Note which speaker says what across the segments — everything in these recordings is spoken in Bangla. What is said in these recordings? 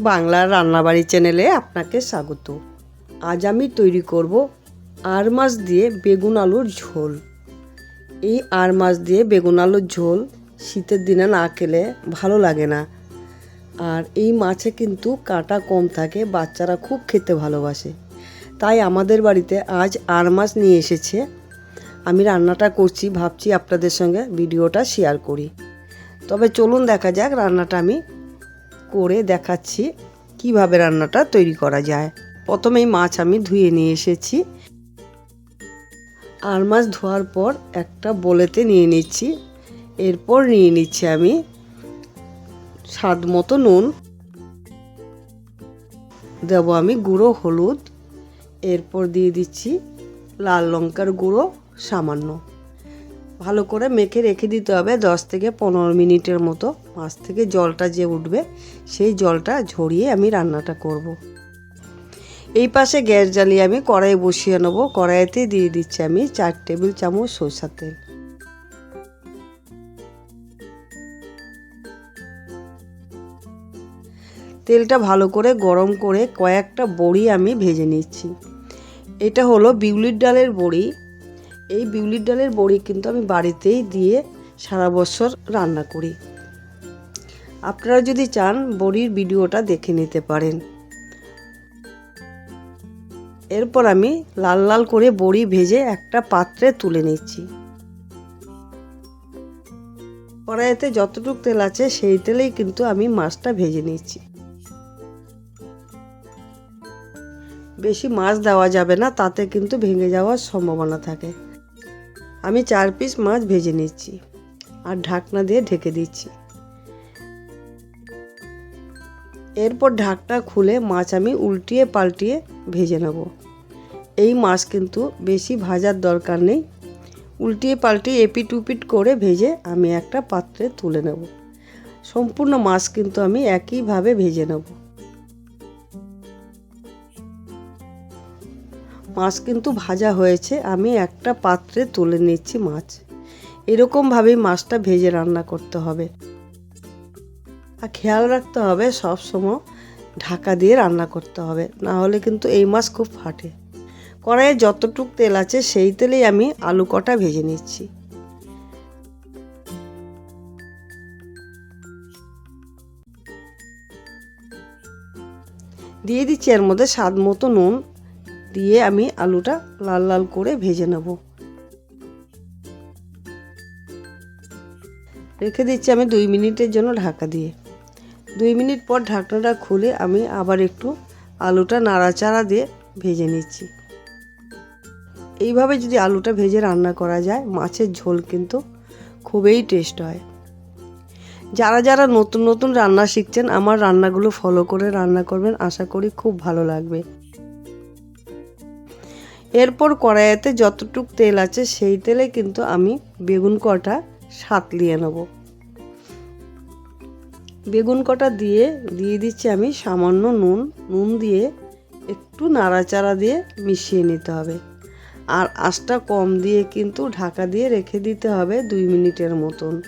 Speaker 1: বাংলার রান্নাবাড়ি চ্যানেলে আপনাকে স্বাগত। আজ আমি তৈরি করব আর মাছ দিয়ে বেগুন আলুর ঝোল। এই আর মাছ দিয়ে বেগুন আলুর ঝোল শীতের দিনে না খেলে ভালো লাগে না। আর এই মাছে কিন্তু কাঁটা কম থাকে, বাচ্চারা খুব খেতে ভালোবাসে। তাই আমাদের বাড়িতে আজ আর মাছ নিয়ে এসেছে। আমি রান্নাটা করছি, ভাবছি আপনাদের সঙ্গে ভিডিওটা শেয়ার করি। তবে চলুন দেখা যাক রান্নাটা আমি করে দেখাচ্ছি কীভাবে রান্নাটা তৈরি করা যায়। প্রথমেই মাছ আমি ধুয়ে নিয়ে এসেছি। আর মাছ ধোয়ার পর একটা বলেতে নিয়ে নিচ্ছি। এরপর নিয়ে নিচ্ছি আমি স্বাদ মতো নুন। দেব আমি গুঁড়ো, হলুদ। এরপর দিয়ে দিচ্ছি লাল লঙ্কার গুঁড়ো সামান্য। ভালো করে মেখে রেখে দিতে হবে দশ থেকে পনেরো মিনিটের মতো। মাছ থেকে জলটা যে উঠবে, সেই জলটা ঝরিয়ে আমি রান্নাটা করব। এই পাশে গ্যাস জ্বালিয়ে আমি কড়াই বসিয়ে নেব। কড়াইতে দিয়ে দিচ্ছি আমি চার টেবিল চামচ সরষার তেল। তেলটা ভালো করে গরম করে কয়েকটা বড়ি আমি ভেজে নিচ্ছি। এটা হলো বিউলির ডালের বড়ি। এই বিউলির ডালের বড়ি কিন্তু আমি বাড়িতেই দিয়ে সারা বছর রান্না করি। আপনারা যদি চান, বড়ির ভিডিওটা দেখে নিতে পারেন। এরপর আমি লাল লাল করে বড়ি ভেজে একটা পাত্রে তুলে নিচ্ছি। কড়াইতে যতটুক তেল আছে, সেই তেলেই কিন্তু আমি মাছটা ভেজে নিচ্ছি। বেশি মাছ দেওয়া যাবে না, তাতে কিন্তু ভেঙে যাওয়ার সম্ভাবনা থাকে। আমি চার পিস মাছ ভেজে নিচ্ছি আর ঢাকনা দিয়ে ঢেকে দিচ্ছি। এরপর ঢাকনা খুলে মাছ আমি উল্টিয়ে পাল্টিয়ে ভেজে নেব। এই মাছ কিন্তু বেশি ভাজার দরকার নেই। উল্টিয়ে পাল্টিয়ে এপিট উপিট করে ভেজে আমি একটা পাত্রে তুলে নেব। সম্পূর্ণ মাছ কিন্তু আমি একইভাবে ভেজে নেব। মাছ কিন্তু ভাজা হয়েছে, আমি একটা পাত্রে তুলে নিচ্ছি মাছ। এরকমভাবেই মাছটা ভেজে রান্না করতে হবে। আর খেয়াল রাখতে হবে, সব সময় ঢাকা দিয়ে রান্না করতে হবে, না হলে কিন্তু এই মাছ খুব ফাটে। কড়াইয়ে যতটুক তেল আছে, সেই তেলেই আমি আলু কটা ভেজে নিচ্ছি। দিয়ে দিচ্ছি এর মধ্যে স্বাদ মতো নুন দিয়ে আমি আলুটা লাল লাল করে ভেজে নেব। রেখে দিচ্ছি আমি দুই মিনিটের জন্য ঢাকা দিয়ে। দুই মিনিট পর ঢাকনাটা খুলে আমি আবার একটু আলুটা নাড়াচাড়া দিয়ে ভেজে নিচ্ছি। এইভাবে যদি আলুটা ভেজে রান্না করা যায়, মাছের ঝোল কিন্তু খুবই টেস্ট হয়। যারা যারা নতুন নতুন রান্না শিখছেন, আমার রান্নাগুলো ফলো করে রান্না করবেন, আশা করি খুব ভালো লাগবে। এরপর কড়াইতে যতটুক তেল আছে সেই তেলে কিন্তু আমি বেগুন কটা সাতলিয়ে নেব। বেগুন কটা দিয়ে দিয়ে দিচ্ছি আমি সামান্য নুন। নুন দিয়ে একটু নাড়াচাড়া দিয়ে মিশিয়ে নিতে হবে। আর আঁচটা কম দিয়ে কিন্তু ঢাকা দিয়ে রেখে দিতে হবে দুই মিনিটের মতন।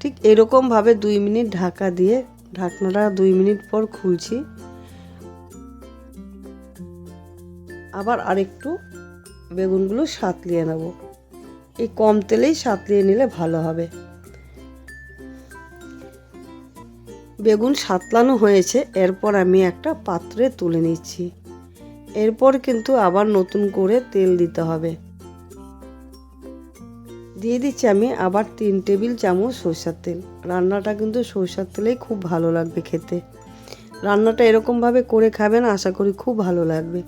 Speaker 1: ঠিক এরকমভাবে দুই মিনিট ঢাকা দিয়ে ঢাকনাটা দুই মিনিট পর খুলছি। আবার আরেকটু বেগুনগুলো সাতলিয়ে নেব। এই কম তেলেই সাতলিয়ে নিলে ভালো হবে। বেগুন সাতলানো হয়েছে, এরপর আমি একটা পাত্রে তুলে নিচ্ছি। এরপর কিন্তু আবার নতুন করে তেল দিতে হবে। দিয়ে দিচ্ছি আমি আবার তিন টেবিল চামচ সরষার তেল। রান্নাটা কিন্তু সরষার তেলেই খুব ভালো লাগবে খেতে। রান্নাটা এরকমভাবে করে খাবেন, আশা করি খুব ভালো লাগবে।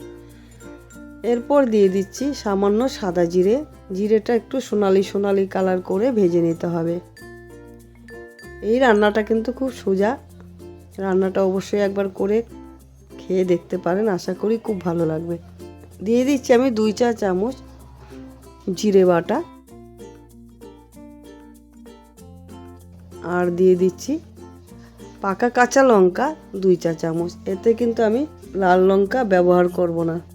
Speaker 1: এরপর দিয়ে দিচ্ছি সামান্য সাদা জিরে। জিরেটা একটু সোনালি সোনালি কালার করে ভেজে নিতে হবে। এই রান্নাটা কিন্তু খুব সোজা। রান্নাটা অবশ্যই একবার করে খেয়ে দেখতে পারেন। আশা করি খুব ভালো লাগবে। দিয়ে দিচ্ছি আমি দুই চা চামচ জিরে বাটা। আর দিয়ে দিচ্ছি পাকা কাঁচা লঙ্কা দুই চা চামচ। এতে কিন্তু আমি লাল লঙ্কা ব্যবহার করব না।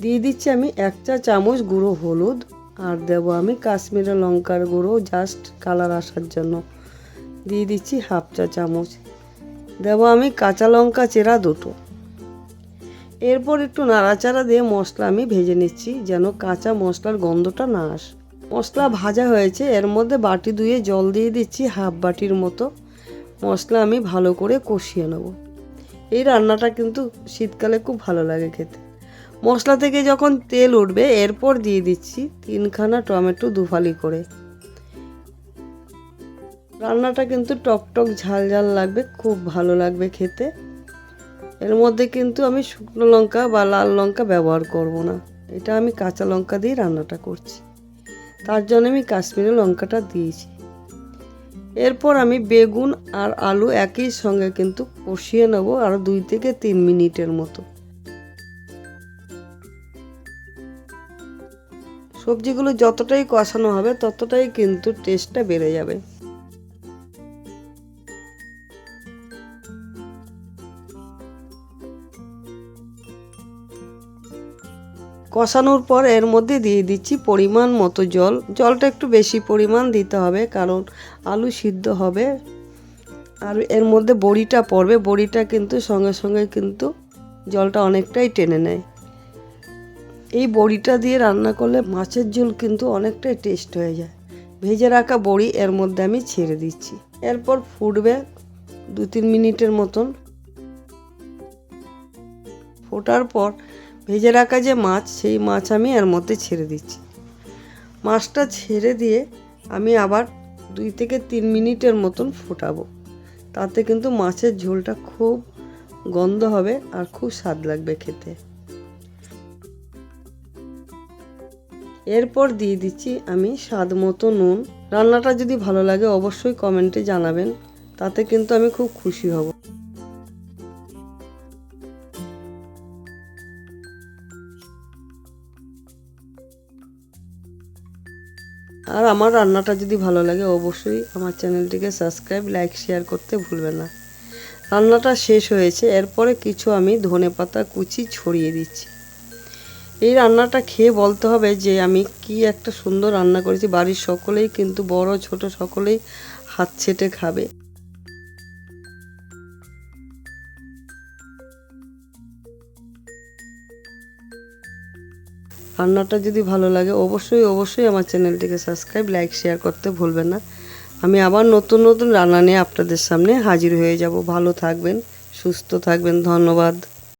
Speaker 1: দিয়ে দিচ্ছি আমি এক চা চামচ গুঁড়ো হলুদ আর দেব আমি কাশ্মীরি লঙ্কার গুঁড়ো জাস্ট কালার আসার জন্য। দিয়ে দিচ্ছি হাফ চা চামচ। দেবো আমি কাঁচা লঙ্কা চেরা দুটো। এরপর একটু নাড়াচাড়া দিয়ে মশলা আমি ভেজে নিচ্ছি যেন কাঁচা মশলার গন্ধটা না আসে। মশলা ভাজা হয়েছে, এর মধ্যে বাটি ধুয়ে জল দিয়ে দিচ্ছি হাফ বাটির মতো। মশলা আমি ভালো করে কষিয়ে নেব। এই রান্নাটা কিন্তু শীতকালে খুব ভালো লাগে খেতে। মশলা থেকে যখন তেল উঠবে, এরপর দিয়ে দিচ্ছি তিনখানা টমেটো দুফালি করে। রান্নাটা কিন্তু টক টক ঝাল ঝাল লাগবে, খুব ভালো লাগবে খেতে। এর মধ্যে কিন্তু আমি শুকনো লঙ্কা বা লাল লঙ্কা ব্যবহার করব না। এটা আমি কাঁচা লঙ্কা দিয়ে রান্নাটা করছি। তার জন্য আমি কাশ্মীরি লঙ্কাটা দিয়েছি। এরপর আমি বেগুন আর আলু একই সঙ্গে কিন্তু কষিয়ে নেব আর দুই থেকে তিন মিনিটের মতো। সবজিগুলো যতটাই কষানো হবে, ততটাই কিন্তু টেস্টটা বেড়ে যাবে। কষানোর পর এর মধ্যে দিয়ে দিচ্ছি পরিমাণ মতো জল। জলটা একটু বেশি পরিমাণ দিতে হবে, কারণ আলু সিদ্ধ হবে। আর এর মধ্যে বড়িটা পড়বে, বড়িটা কিন্তু সঙ্গে সঙ্গে কিন্তু জলটা অনেকটাই টেনে নেয়। এই বড়িটা দিয়ে রান্না করলে মাছের ঝোল কিন্তু অনেকটাই টেস্ট হয়ে যায়। ভেজে রাখা বড়ি এর মধ্যে আমি ছেড়ে দিচ্ছি। এরপর ফুটবে দু তিন মিনিটের মতন। ফোটার পর ভেজে রাখা যে মাছ, সেই মাছ আমি এর মধ্যে ছেড়ে দিচ্ছি। মাছটা ছেড়ে দিয়ে আমি আবার দুই থেকে তিন মিনিটের মতন ফোটাবো। তাতে কিন্তু মাছের ঝোলটা খুব গন্ধ হবে আর খুব স্বাদ লাগবে খেতে। এরপর দিয়ে দিচ্ছি আমি স্বাদ মতো নুন। রান্নাটা যদি ভালো লাগে অবশ্যই কমেন্টে জানাবেন, তাতে কিন্তু আমি খুব খুশি হব। আর আমার রান্নাটা যদি ভালো লাগে অবশ্যই আমার চ্যানেলটিকে সাবস্ক্রাইব, লাইক, শেয়ার করতে ভুলবেন না। রান্নাটা শেষ হয়েছে, এরপরে কিছু আমি ধনে পাতা কুচি ছড়িয়ে দিচ্ছি। এই রান্নাটা খেয়ে বলতে হবে যে আমি কি একটা সুন্দর রান্না করেছি। বাড়ির সকলেই কিন্তু বড়, ছোট সকলেই হাত ছেটে খাবে। রান্নাটা যদি ভালো লাগে অবশ্যই অবশ্যই আমার চ্যানেলটিকে সাবস্ক্রাইব, লাইক, শেয়ার করতে ভুলবেন না। আমি আবার নতুন নতুন রান্না নিয়ে আপনাদের সামনে হাজির হয়ে যাব। ভালো থাকবেন, সুস্থ থাকবেন, ধন্যবাদ।